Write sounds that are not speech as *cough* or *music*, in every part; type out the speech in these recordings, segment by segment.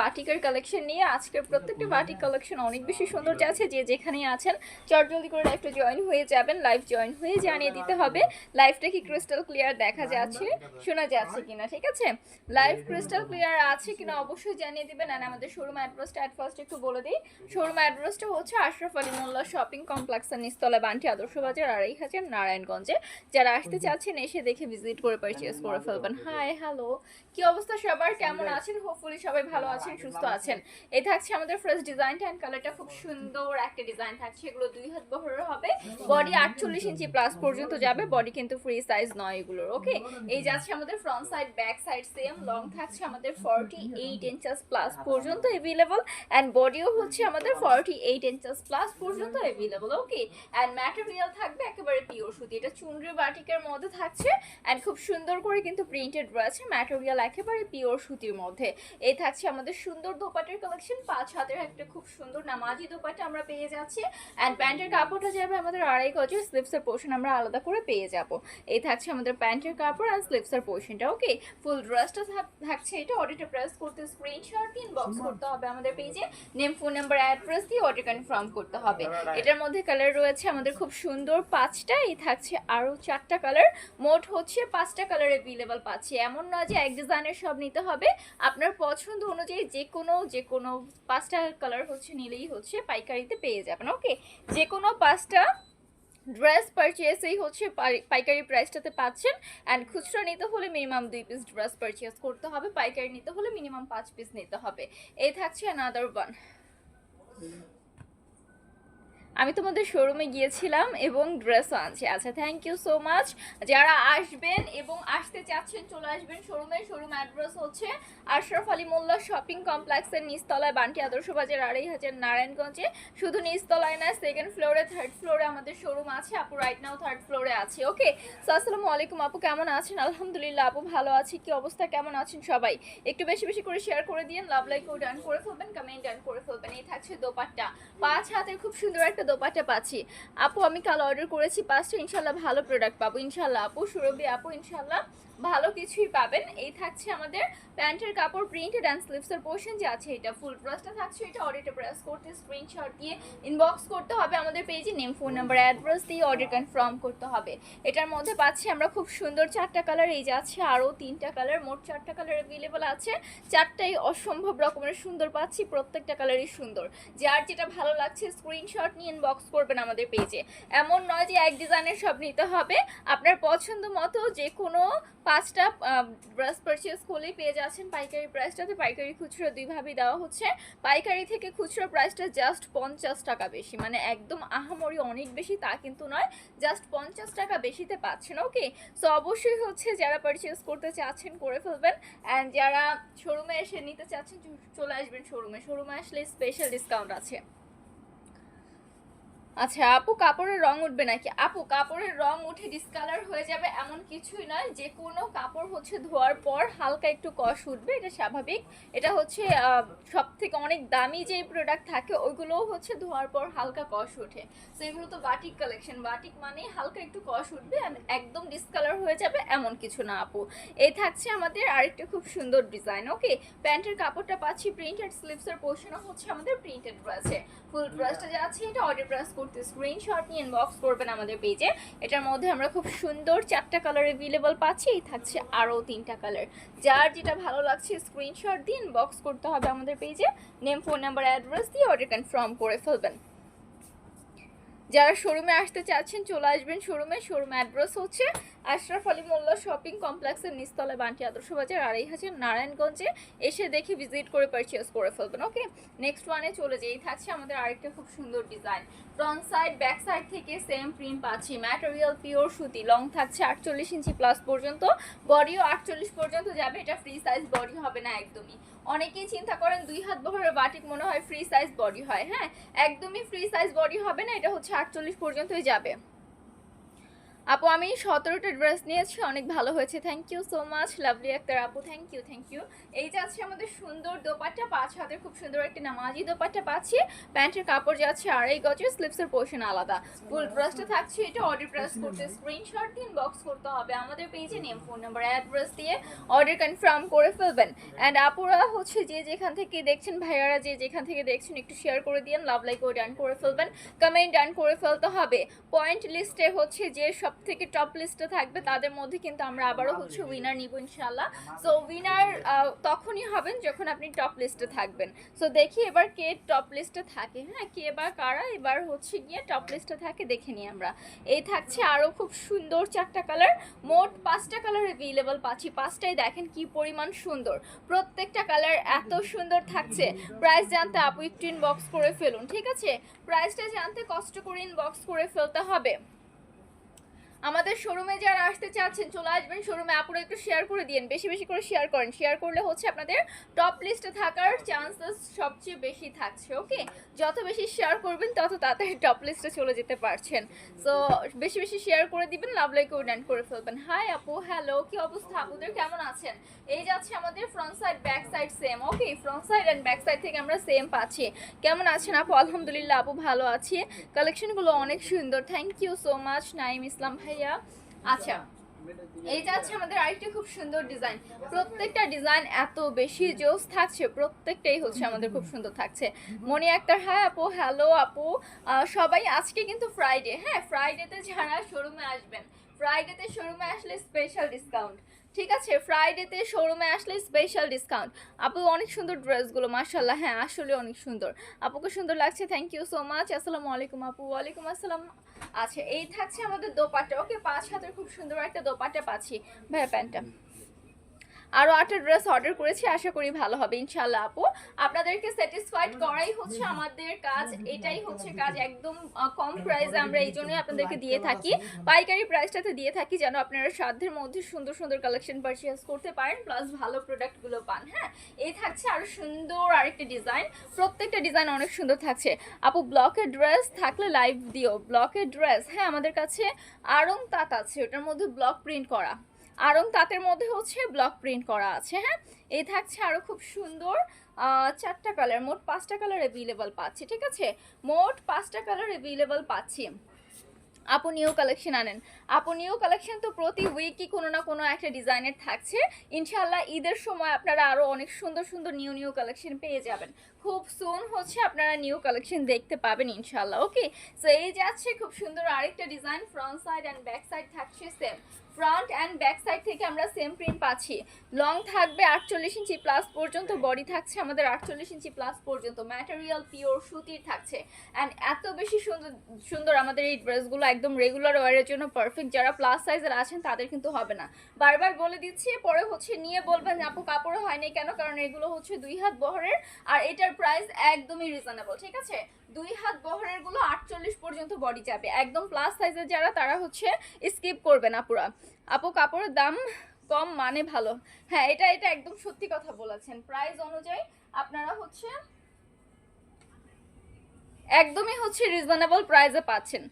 বাটিকের কালেকশন নিয়ে আজকের প্রত্যেকটা বাটিক কালেকশন অনেক বেশি সুন্দর যাচ্ছে। যে যেখানেই আছেন চট জলদি করে লাইভটা জয়েন হয়ে যাবেন লাইভ জয়েন হয়ে জানিয়ে দিতে হবে লাইভটা কি ক্রিস্টাল ক্লিয়ার দেখা যাচ্ছে শোনা যাচ্ছে কিনা ঠিক আছে? লাইভ ক্রিস্টাল ক্লিয়ার আছে কিনা অবশ্যই জানিয়ে দিবেন। আর আমাদের শোরুম অ্যাড্রেসটা অ্যাট ফার্স্ট একটু বলে দিই। শোরুম অ্যাড্রেসটা হচ্ছে আশরাফ আলী মোল্লা শপিং কমপ্লেক্সের নিস্তলা বান্টি আদর্শ বাজার আড়াই হাজার নারায়ণগঞ্জে। যারা আসতে চাচ্ছেন এসে দেখে ভিজিট করে পারচেস করে ফেলবেন। হাই হ্যালো কি অবস্থা সবার? কেমন আছেন? হোপফুলি সবাই ভালো আছেন সুস্থ আছেন। এই থাকছে আমাদের ফ্রেশ ডিজাইনটা অ্যান্ড কালারটা খুব সুন্দর একটা ডিজাইন থাকছে। এগুলো দুই হাত বহরের হবে। বডি আটচল্লিশ ইঞ্চি প্লাস পর্যন্ত যাবে। বডি কিন্তু ফ্রি সাইজ নয় এগুলোর ওকে এই যাচ্ছে আমাদের front side back side same long থাকছে আমাদের ফর্টি এইট ইঞ্চাস প্লাস পর্যন্ত এভেলেবল অ্যান্ড বডিও হচ্ছে আমাদের ফর্টি এইট ইঞ্চাস প্লাস পর্যন্ত এভেলেবল ওকে অ্যান্ড ম্যাটেরিয়াল থাকবে একেবারে পিওর সুতি। এটা চুনরি বাটিকের মধ্যে থাকছে অ্যান্ড খুব সুন্দর করে কিন্তু প্রিন্টেড রয়েছে ম্যাটেরিয়াল একেবারে পিওর সুতির মধ্যে। এই থাকছে আমাদের সুন্দর দোপাটের কালেকশন পাঁচ হাতের একটা খুব সুন্দর নামাজি দোপাটা আমরা পেয়ে যাচ্ছি। অ্যান্ড প্যান্টের কাপড়টা যাবে আমাদের আড়াই গজের স্লিপসের পোর্শন আমরা আলাদা করে পেয়ে যাব। এই থাকছে আমাদের প্যান্টের কাপড় আর স্লিপসের পোর্শনটা ওকে ফুল ড্রেসটা থাকছে এটা অর্ডারটা প্রেস করতে স্ক্রিনশট দিন বক্স করতে হবে আমাদের পেজে নেম ফোন নাম্বার অ্যাড্রেস দিয়ে অর্ডার কনফার্ম করতে হবে। এটার মধ্যে কালার রয়েছে আমাদের খুব সুন্দর পাঁচটা এই থাকছে আরও চারটা কালার মোট হচ্ছে পাঁচটা কালার অ্যাভেলেবল পাচ্ছি। এমন নয় যে এক ডিজাইনের সব নিতে হবে। আপনার পছন্দ অনুযায়ী যে কোনো যে কোনো পাঁচটা কালার হচ্ছে, নিলেই হচ্ছে পাইকারিতে পেয়ে যাবেন ওকে যে কোনো পাঁচটা ড্রেস পারচেসেই হচ্ছে পাই- পাইকারি প্রাইসটাতে পাচ্ছেন। অ্যান্ড খুচরা নিতে হলে মিনিমাম দুই পিস ড্রেস পারচেস করতে হবে, পাইকারি নিতে হলে মিনিমাম পাঁচ পিস নিতে হবে। এই থাকছে অ্যানাদার ওয়ান আমি তোমাদের শোরুমে গিয়েছিলাম এবং ড্রেসও আনছি। আচ্ছা থ্যাংক ইউ সো মাচ যারা আসবেন এবং আসতে চাচ্ছেন, চলে আসবেন শোরুমে শোরুম অ্যাড্রেস হচ্ছে আশরাফ আলী মোল্লা শপিং কমপ্লেক্সের নিচতলায়, বান্টি আদর্শ বাজার, আড়াই হাজার নারায়ণগঞ্জে। শুধু নিচতলায় না সেকেন্ড ফ্লোরে থার্ড ফ্লোরে আমাদের শোরুম আছে। আপু রাইট নাও থার্ড ফ্লোরে আছে ওকে সো আসসালামু আলাইকুম আপু, কেমন আছেন? আলহামদুলিল্লাহ, আপু ভালো আছি। কি অবস্থা? কেমন আছেন সবাই? একটু বেশি বেশি করে শেয়ার করে দিন লাভ লাইক ও ডান করে ফেলবেন কমেন্ট ডান করে ফেলবেন। এই থাকছে দোপাট্টা। পাঁচ হাতের খুব সুন্দর একটা দোপাট্টা পাচ্ছি। আপু, আমি কাল অর্ডার করেছি, পাঁচটা, ইনশাল্লাহ ভালো প্রোডাক্ট পাবো। ইনশাল্লাহ আপু, সুরভি আপু, ইনশাল্লাহ ভালো কিছুই পাবেন। এই থাকছে আমাদের প্যান্টের কাপড় প্রিন্টেড অ্যান্ড স্লিপসের পোর্শন যে আছে এটা ফুল প্রেসটা থাকছে, এটা অর্ডারটা প্রেস করতে স্ক্রিনশট দিয়ে ইনবক্স করতে হবে আমাদের পেজে নেম ফোন নাম্বার অ্যাড্রেস দিয়ে অর্ডার কনফার্ম করতে হবে। এটার মধ্যে পাচ্ছি আমরা খুব সুন্দর চারটা কালার এই যে আছে আরও তিনটা কালার মোট চারটা কালার অ্যাভেলেবল আছে। চারটাই অসম্ভব রকমের সুন্দর পাচ্ছি, প্রত্যেকটা কালারই সুন্দর। যার যেটা ভালো লাগছে স্ক্রিনশট নিয়ে ইনবক্স করবেন আমাদের পেজে এমন নয় যে এক ডিজাইনের সব নিতে হবে। আপনার পছন্দ মতো যে কোনো পাঁচটা ব্রাশ পারচেস করলেই পেয়ে যাচ্ছেন পাইকারি প্রাইসটাতে পাইকারি খুচরো দুইভাবেই দেওয়া হচ্ছে। পাইকারি থেকে খুচরো প্রাইসটা জাস্ট পঞ্চাশ টাকা বেশি। মানে একদম আহামরি অনেক বেশি তা কিন্তু নয় জাস্ট পঞ্চাশ টাকা বেশিতে পাচ্ছেন ওকে সো অবশ্যই হচ্ছে যারা পারচেস করতে চাচ্ছেন করে ফেলবেন। অ্যান্ড যারা শোরুমে এসে নিতে চাচ্ছেন চলে আসবেন শোরুমে শোরুমে আসলে স্পেশাল ডিসকাউন্ট আছে। আচ্ছা আপু, কাপড়ের রং উঠবে নাকি? আপু, কাপড়ের রং উঠে ডিসকালার হয়ে যাবে এমন কিছুই নয়, যে কোনো কাপড় হচ্ছে ধোয়ার পর হালকা একটু কষ উঠবে, এটা স্বাভাবিক। এটা হচ্ছে সব থেকে অনেক দামি যে প্রোডাক্ট থাকে, ওইগুলোও হচ্ছে ধোয়ার পর হালকা কষ ওঠে। তো এগুলো তো বাটিক কালেকশন বাটিক মানে হালকা একটু কষ উঠবে একদম ডিসকালার হয়ে যাবে এমন কিছু না, আপু। এই থাকছে আমাদের আরেকটা খুব সুন্দর ডিজাইন ওকে প্যান্টের কাপড়টা পাচ্ছি প্রিন্টেড স্লিপসের পোর্শনও হচ্ছে আমাদের প্রিন্টেড রয়েছে ফুল ড্রেসটা যা আছে, এটা অর্ডার প্রেস করতে স্ক্রিনশট নিয়ে ইনবক্স করবেন আমাদের পেজে এটার মধ্যে আমরা খুব সুন্দর চারটা কালার অ্যাভেলেবল পাচ্ছি থাকছে আরও তিনটা কালার যার যেটা ভালো লাগছে স্ক্রিনশট দিয়ে ইনবক্স করতে হবে আমাদের পেজে নেম ফোন নাম্বার অ্যাড্রেস দিয়ে অর্ডার কনফার্ম করে ফেলবেন। যারা শোরুমে আসতে চাচ্ছেন, চলে আসবেন শোরুমে শোরুম অ্যাড্রেস হচ্ছে আশরাফ আলী মোল্লা শপিং কমপ্লেক্সের নিচতলায় বান্টি আদর্শ বাজার আড়াই হাজার নারায়ণগঞ্জে এসে দেখে ভিজিট করে পারচেস করে ফেলবেন ওকে নেক্সট ওয়ানে চলে যেই। থাকছে আমাদের আরেকটা খুব সুন্দর design front side back side থেকে সেম প্রিন্ট পাচ্ছি। ম্যাটেরিয়াল পিওর সুতি। লং থাকছে আটচল্লিশ ইঞ্চি প্লাস পর্যন্ত। বডিও আটচল্লিশ পর্যন্ত যাবে। এটা ফ্রি সাইজ বডি হবে না একদমই। অনেকেই চিন্তা করেন দুই হাত বহরের বাটিক মনে হয় ফ্রি সাইজ বডি হয় হ্যাঁ? একদমই ফ্রি সাইজ বডি হবে না। এটা হচ্ছে আটচল্লিশ পর্যন্তই যাবে। আপু, আমি সতেরোটা ড্রেস নিয়েছি, অনেক ভালো হয়েছে। Thank you so much Lovely Akter আপু থ্যাংক ইউ থ্যাংক ইউ এই যাচ্ছে আমাদের সুন্দর দোপাট্টা, পাঁচ হাতের খুব সুন্দর একটি নামাজি দোপাট্টা পাচ্ছি। প্যান্টের কাপড় যাচ্ছে আড়াই গজের স্লিপসের পোর্শন আলাদা। ফুল ড্রেসটা থাকছে, এটা অর্ডার প্রেস করতে স্ক্রিনশট দিন বক্স করতে হবে। আমাদের পেজে নেম ফোন নাম্বার অ্যাড্রেস দিয়ে অর্ডার কনফার্ম করে ফেলবেন। অ্যান্ড আপুরা হচ্ছে যে যেখান থেকে দেখছেন, ভাইয়ারা যে যেখান থেকে দেখছেন, একটু শেয়ার করে দিন লাভ লাইক ও ডান করে ফেলবেন। কমেন্ট ডান করে ফেলতে হবে। পয়েন্ট লিস্টে হচ্ছে যে সব থেকে টপ লিস্টে থাকবে তাদের মধ্যে কিন্তু আমরা আবারও হচ্ছে উইনার নিব ইনশাল্লাহ সো উইনার তখনই হবেন যখন আপনি টপ লিস্টে থাকবেন। সো দেখি এবার কে টপ লিস্টে থাকে হ্যাঁ? কে বা কারা? এবার হচ্ছে গিয়ে টপ লিস্টে থাকে দেখে নিই আমরা। এই থাকছে আরও খুব সুন্দর চারটা কালার মোট পাঁচটা কালার অ্যাভেলেবল পাচ্ছি। পাঁচটাই দেখেন কি পরিমাণ সুন্দর। প্রত্যেকটা কালার এত সুন্দর থাকছে। প্রাইস জানতে আপু একটু ইনবক্স করে ফেলুন ঠিক আছে? প্রাইসটা জানতে কষ্ট করে ইনবক্স করে ফেলতে হবে। আমাদের শোরুমে যারা আসতে চাচ্ছেন, চলে আসবেন শোরুমে আপুরা একটু শেয়ার করে দিন বেশি বেশি করে শেয়ার করেন। শেয়ার করলে হচ্ছে আপনাদের টপ লিস্টে থাকার চান্সেস সবচেয়ে বেশি থাকছে ওকে যত বেশি শেয়ার করবেন, তত তাড়াতাড়ি টপ লিস্টে চলে যেতে পারছেন। সো বেশি বেশি শেয়ার করে দিবেন লাভ লাইক ডান করে ফেলবেন। হাই আপু হ্যালো কি অবস্থা? আপুদের কেমন আছেন? এই যাচ্ছে আমাদের front side back side same okay front side and back side থেকে আমরা সেম পাচ্ছি। কেমন আছেন আপু? আলহামদুলিল্লাহ, আপু ভালো আছি। কালেকশনগুলো অনেক সুন্দর। Thank you so much Naim Islam ভাইয়া আচ্ছা এইটা আছে আমাদের আরেকটা খুব সুন্দর ডিজাইন প্রত্যেকটা ডিজাইন এত বেশি জোস থাকছে, প্রত্যেকটাই হচ্ছে আমাদের খুব সুন্দর থাকছে। মনে আক্তার হ্যাঁ আপু হ্যালো আপু সবাই আজকে কিন্তু ফ্রাইডে হ্যাঁ ফ্রাইডেতে যারা শোরুমে আসবেন ফ্রাইডেতে শোরুমে আসলে স্পেশাল ডিসকাউন্ট ঠিক আছে ফ্রাইডেতে শোরুমে আসলে স্পেশাল ডিসকাউন্ট আপু, অনেক সুন্দর ড্রেসগুলো মার্শাল্লাহ হ্যাঁ আসলে অনেক সুন্দর। আপুকে সুন্দর লাগছে থ্যাংক ইউ সো মাচ আসসালামু আলাইকুম, আপু। ওয়ালাইকুম আসসালাম। আচ্ছা এই থাকছে আমাদের দোপাট্টা। ওকে, পাঁচ হাতের খুব সুন্দর একটা দোপাট্টা পাচ্ছি। ভাইয়া, প্যান্টটা। আরও আটটা ড্রেস অর্ডার করেছি, আশা করি ভালো হবে ইনশাল্লাহ আপু। আপনাদেরকে স্যাটিসফাইড করাই হচ্ছে আমাদের কাজ, এটাই হচ্ছে কাজ, একদম কম প্রাইসে আমরা এই জন্যই আপনাদেরকে দিয়ে থাকি। পাইকারি প্রাইসটাতে দিয়ে থাকি যেন আপনারা সাধ্যের মধ্যে সুন্দর সুন্দর কালেকশন পারচেস করতে পারেন প্লাস ভালো প্রোডাক্টগুলো পান হ্যাঁ? এই থাকছে আরও সুন্দর আরেকটা ডিজাইন প্রত্যেকটা ডিজাইন অনেক সুন্দর থাকছে। আপু ব্লকের ড্রেস থাকলে লাইভ দিও। ব্লকের ড্রেস হ্যাঁ আমাদের কাছে আরং তাঁত আছে, ওটার মধ্যে ব্লক প্রিন্ট করা। আরং তাঁতের মধ্যে হচ্ছে ব্লক প্রিন্ট করা আছে হ্যাঁ? এই থাকছে আরও খুব সুন্দর চারটা কালার মোট পাঁচটা কালার অ্যাভেলেবল পাচ্ছি, ঠিক আছে? মোট পাঁচটা কালার অ্যাভেলেবল পাচ্ছি। আপু নিউ কালেকশন আনেন। আপু নিউ কালেকশন তো প্রতি উইকই কোনো না কোনো একটা ডিজাইনের থাকছে। ইনশাল্লাহ ঈদের সময় আপনারা আরও অনেক সুন্দর সুন্দর নিউ নিউ কালেকশন পেয়ে যাবেন। খুব সুন হচ্ছে আপনারা নিউ কালেকশন দেখতে পাবেন ইনশাল্লাহ ওকে সো এই যাচ্ছে খুব সুন্দর আরেকটা design front side and back side থাকছে same front and back side থেকে আমরা সেম প্রিন্ট পাচ্ছি। লং থাকবে আটচল্লিশ ইঞ্চি প্লাস পর্যন্ত বডি থাকছে আমাদের আটচল্লিশ ইঞ্চি প্লাস পর্যন্ত। ম্যাটেরিয়াল পিওর সুতির থাকছে। অ্যান্ড এত বেশি সুন্দর সুন্দর আমাদের এই ড্রেসগুলো একদম রেগুলার ওয়ারের জন্য পারফেক্ট যারা প্লাস সাইজের আছেন, তাদের কিন্তু হবে না। বারবার বলে দিচ্ছি, পরে হচ্ছে নিয়ে বলবেন আপু কাপড় হয়নি কেন? কারণ এগুলো হচ্ছে দুই হাত বহরের। আর এটার প্রাইস একদমই রিজনেবল ঠিক আছে? দুই হাত বহরেরগুলো আটচল্লিশ পর্যন্ত বডি যাবে, একদম প্লাস সাইজের যারা, তারা হচ্ছে স্কিপ করবে না পুরা। আপু, কাপড়ের দাম কম মানে ভালো। হ্যাঁ এটা এটা একদম সত্যি কথা বলেছেন। প্রাইস অনুযায়ী আপনারা হচ্ছে একদমই হচ্ছে রিজনেবল প্রাইসে পাচ্ছেন।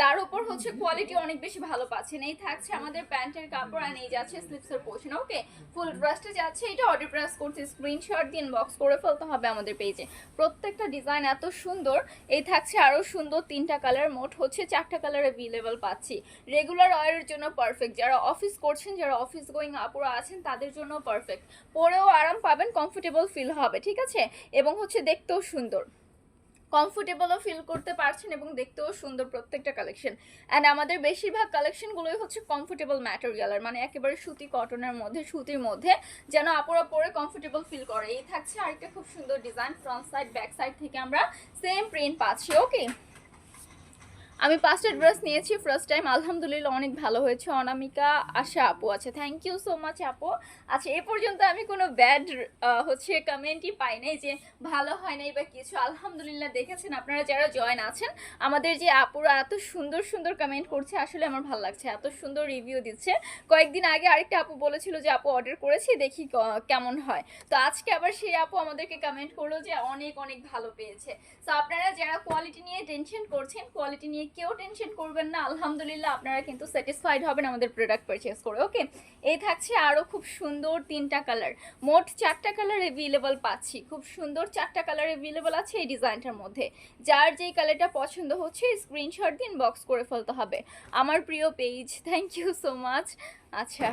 তার উপর হচ্ছে কোয়ালিটি অনেক বেশি ভালো পাচ্ছেন। এই থাকছে আমাদের প্যান্টের কাপড় আর এই যাচ্ছে স্লিপসের পোর্শন ওকে ফুল ড্রেসটা যাচ্ছে, এটা অর্ডার প্রেস করতে স্ক্রিনশট দিয়ে ইনবক্স করে ফেলতে হবে আমাদের পেজে প্রত্যেকটা ডিজাইন এত সুন্দর, এই থাকছে আরও সুন্দর তিনটা কালার মোট হচ্ছে চারটা কালার অ্যাভেলেবল পাচ্ছি। রেগুলার ওয়ারের জন্য পারফেক্ট যারা অফিস করছেন, যারা অফিস গোয়িং আপুরা আছেন, তাদের জন্য পারফেক্ট পরেও আরাম পাবেন কমফোর্টেবল ফিল হবে, ঠিক আছে? এবং হচ্ছে দেখতেও সুন্দর। কমফোর্টেবলও ফিল করতে পারছেন এবং দেখতেও সুন্দর প্রত্যেকটা কালেকশন অ্যান্ড আমাদের বেশিরভাগ কালেকশনগুলোই হচ্ছে কমফোর্টেবল ম্যাটেরিয়ালের মানে একেবারে সুতি কটনের মধ্যে, সুতির মধ্যে, যেন আপুরা পরে কমফোর্টেবল ফিল করে। এই থাকছে আরেকটা খুব সুন্দর design front side back side থেকে আমরা সেম প্রিন্ট পাচ্ছি ওকে আমি পাঁচটা ড্রেস নিয়েছি ফার্স্ট টাইম আলহামদুলিল্লাহ অনেক ভালো হয়েছে। অনামিকা, আশা আপু আছে। থ্যাংক ইউ সো মাচ আপু। আচ্ছা এ পর্যন্ত আমি কোনো ব্যাড হচ্ছে কমেন্টই পাই নাই যে ভালো হয় নাই বা কিছু। আলহামদুলিল্লাহ দেখেছেন আপনারা যারা জয়েন আছেন, আমাদের যে আপুরা এত সুন্দর সুন্দর কমেন্ট করছে, আসলে আমার ভালো লাগছে। এত সুন্দর রিভিউ দিচ্ছে। কয়েকদিন আগে আরেকটা আপু বলেছিল যে, আপু অর্ডার করেছি, দেখি কেমন হয়? তো আজকে আবার সেই আপু আমাদেরকে কমেন্ট করল যে, অনেক অনেক ভালো পেয়েছে। তো আপনারা যারা কোয়ালিটি নিয়ে টেনশন করছেন কোয়ালিটি নিয়ে কেউ টেনশন করবেন না, আলহামদুলিল্লাহ আপনারা কিন্তু স্যাটিসফাইড হবেন আমাদের প্রোডাক্ট পারচেস করে ওকে এই থাকছে আরও খুব সুন্দর তিনটা কালার মোট চারটা কালার অ্যাভেলেবল পাচ্ছি, খুব সুন্দর চারটা কালার অ্যাভেলেবল আছে এই ডিজাইনটার মধ্যে, যার যেই কালারটা পছন্দ হচ্ছে স্ক্রিনশট দিন বক্স করে ফেলতে হবে, আমার প্রিয় page thank you so much আচ্ছা।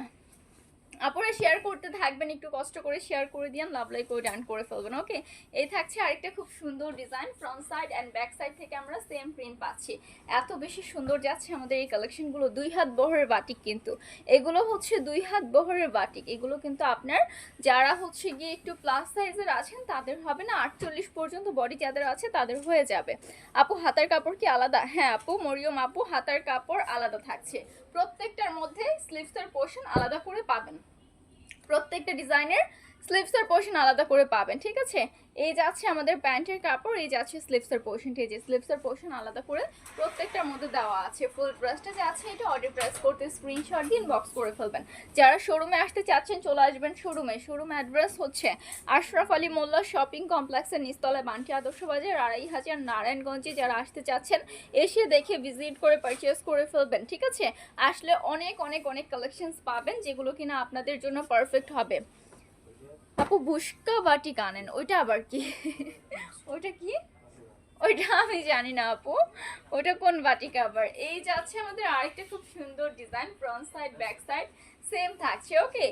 আপনারা শেয়ার করতে থাকবেন, একটু কষ্ট করে শেয়ার করে দিন লাভ লাইক করে ডান করে ফেলবেন ওকে এই থাকছে আরেকটা খুব সুন্দর design front side and back side থেকে আমরা সেম প্রিন্ট পাচ্ছি। এত বেশি সুন্দর যাচ্ছে আমাদের এই কালেকশনগুলো দুই হাত বহরের বাটিক কিন্তু। এগুলো হচ্ছে দুই হাত বহরের বাটিক এগুলো কিন্তু আপনার যারা হচ্ছে গিয়ে একটু প্লাস সাইজের আছেন, তাদের হবে না, আটচল্লিশ পর্যন্ত বডি যাদের আছে, তাদের হয়ে যাবে। আপু, হাতার কাপড় কি আলাদা? হ্যাঁ আপু, মরিয়ম আপু, হাতার কাপড় আলাদা থাকছে। প্রত্যেকটার মধ্যে স্লিভসের পোর্শন আলাদা করে পাবেন। প্রত্যেকটা ডিজাইনের স্লিভসের পোর্শন আলাদা করে পাবেন, ঠিক আছে? এই যাচ্ছে আমাদের প্যান্টের কাপড়, এই যাচ্ছে স্লিভসের পোর্শনটা যে স্লিভসের পোর্শন আলাদা করে প্রত্যেকটার মধ্যে দেওয়া আছে। ফুল ড্রেসটা যে আছে এটা অর্ডার প্রেস করতে স্ক্রিনশট দিন বক্স করে ফেলবেন। যারা শোরুমে আসতে চাচ্ছেন, চলে আসবেন শোরুমে শোরুম অ্যাড্রেস হচ্ছে আশরাফ আলী মোল্লা শপিং কমপ্লেক্সের নিচতলায় বান্টি আদর্শ বাজার, আড়াই হাজার নারায়ণগঞ্জে যারা আসতে চাচ্ছেন, এসে দেখে ভিজিট করে পারচেস করে ফেলবেন, ঠিক আছে? আসলে অনেক অনেক অনেক কালেকশনস পাবেন যেগুলো কিনা আপনাদের জন্য পারফেক্ট হবে। আপু বুস্কা বাটি কানেন ওইটা আবার কি? *laughs* ওইটা কি? ওইটা আমি জানি না আপু। ওটা কোন বাটিকা আবার এই যাচ্ছে আমাদের আরেকটা খুব সুন্দর design front side back side same থাকছে ওকে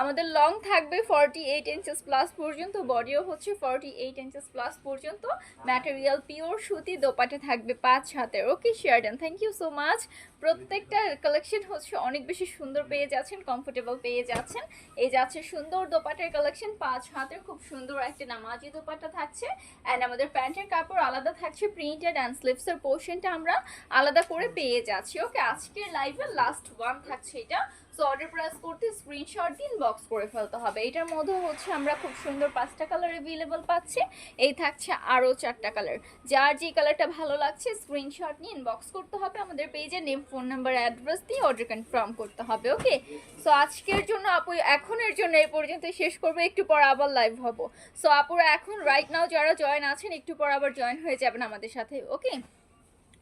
আমাদের লং থাকবে ফর্টি এইট ইঞ্চেস প্লাস পর্যন্ত বডিও হচ্ছে ফর্টি এইট ইঞ্চেস প্লাস পর্যন্ত ম্যাটেরিয়াল পিওর সুতি দোপাটে থাকবে পাঁচ হাতের ওকে শেয়ারডেন থ্যাংক ইউ সো মাচ প্রত্যেকটা কালেকশন হচ্ছে অনেক বেশি সুন্দর পেয়ে যাচ্ছেন কমফোর্টেবল পেয়ে যাচ্ছেন। এই যাচ্ছে সুন্দর দোপাটের কালেকশন পাঁচ হাতের খুব সুন্দর একটা নামাজি দোপাটা থাকছে। অ্যান্ড আমাদের প্যান্টের কাপড় আলাদা থাকছে প্রিন্টেড অ্যান্ড স্লিভসের পোর্শনটা আমরা আলাদা করে পেয়ে যাচ্ছি। ওকে আজকের লাইভের লাস্ট ওয়ান থাকছে এটা। সো অর্ডার প্রেস করতে স্ক্রিনশট দিন বক্স করে ফেলতে হবে। এটার মধ্যে হচ্ছে আমরা খুব সুন্দর পাঁচটা কালার অ্যাভেলেবল পাচ্ছি। এই থাকছে আরও চারটা কালার যার যে কালারটা ভালো লাগছে স্ক্রিনশট নিয়ে ইনবক্স করতে হবে। আমাদের পেজে নেম ফোন নাম্বার অ্যাড্রেস দিয়ে অর্ডার কনফার্ম করতে হবে ওকে সো আজকের জন্য আপু, এখনের জন্য এই পর্যন্ত শেষ করব, একটু পর আবার লাইভ হব। সো আপুরা এখন রাইট নাও যারা জয়েন আছেন, একটু পর আবার জয়েন হয়ে যাবেন আমাদের সাথে ওকে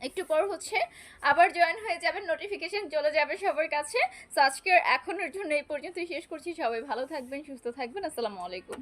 একটু পর হচ্ছে আবার জয়েন হয়ে যাবে নোটিফিকেশন চলে যাবে সবার কাছে। তো আজকের এখনের জন্য এই পর্যন্তই শেষ করছি। সবাই ভালো থাকবেন, সুস্থ থাকবেন। আসসালামু আলাইকুম।